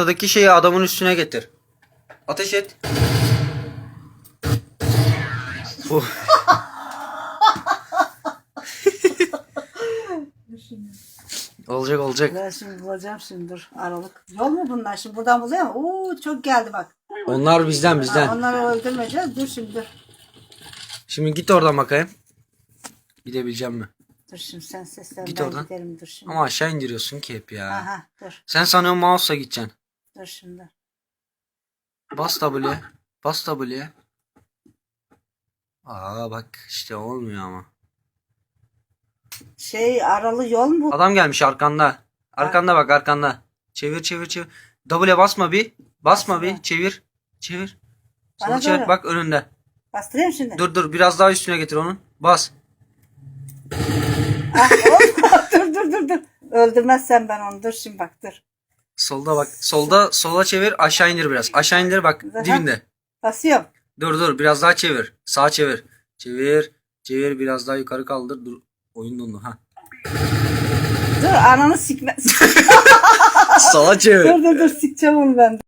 Ortadaki şeyi adamın üstüne getir. Ateş et. Oh. Olacak olacak. Ben şimdi bulacağım şimdi dur. Aralık. Yol mu bunlar şimdi? Buradan buluyor mu? Oo çok geldi bak. Onlar bizden Ha, bizden. onları öldürmeyeceğiz. Dur şimdi dur. Şimdi git oradan bakayım. Gidebileceğim mi? Dur şimdi sen seslen Git ben oradan. giderim dur şimdi. Ama aşağı indiriyorsun ki hep ya. Aha dur. Sen sanıyorsun mouse'la gideceksin. Dur şimdi. Bas W'ye. Bas W'ye. Aa bak işte olmuyor ama. Şey aralı yol mu? Adam gelmiş arkanda. Arkanda bak arkanda. Çevir çevir çevir. W'ye basma bir. Basma bir. Çevir. Çevir. Bana Sola çevir. Bak önünde. Bastırayım şimdi. Dur dur biraz daha üstüne getir onun. Bas. Ah, hop. dur dur dur dur. Öldürmezsen ben onu. Dur şimdi bak dur. Solda bak. Solda sola çevir. Aşağı indir biraz. Aşağı indir bak. Aha. Dibinde. Basıyorum. Dur dur biraz daha çevir. Sağa çevir. Çevir. Çevir biraz daha yukarı kaldır. Dur. Oyun dondu ha. Dur ananı sikme. Sola çevir. dur dur dur sikeceğim onu ben.